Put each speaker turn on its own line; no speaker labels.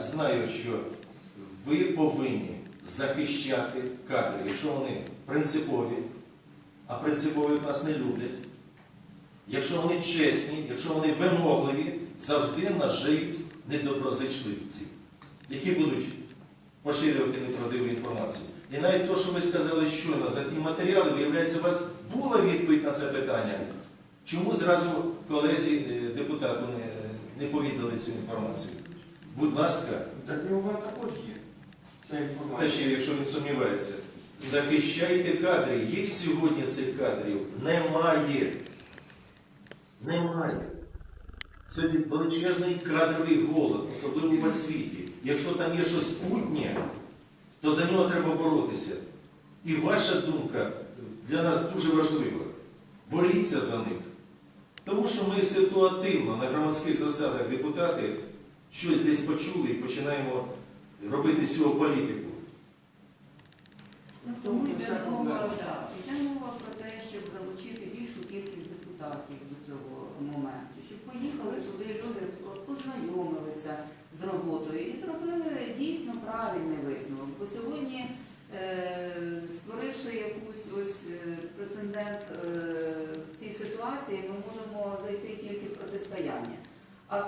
Знаю, що ви повинні захищати кадри, якщо вони принципові, а принципові нас не люблять. Якщо вони чесні, якщо вони вимогливі, завжди нас жиють недоброзичливці, які будуть поширювати неправдиву інформацію. І навіть те, що ви сказали щойно за ті матеріали, виявляється, у вас була відповідь на це питання. Чому зразу колезі е, депутату не, не повідали цю інформацію? Будь ласка,
Так в нього також є ця інформація.
якщо він сумнівається, захищайте кадри. Їх сьогодні цих кадрів немає. Немає. Сьогодні величезний кадровий голод, особливо в освіті. Якщо там є щось путнє, то за нього треба боротися. І ваша думка для нас дуже важлива. Боріться за них. Тому що ми ситуативно на громадських засадах депутати щось десь почули і починаємо робити з цього політику.
Ну, Тому йде мова, про те, щоб залучити більшу кількість депутатів до цього моменту, щоб поїхали туди люди, познайомилися з роботою і зробили дійсно правильний висновок. Бо сьогодні, е, створивши якусь ось е, прецедент е, в цій ситуації,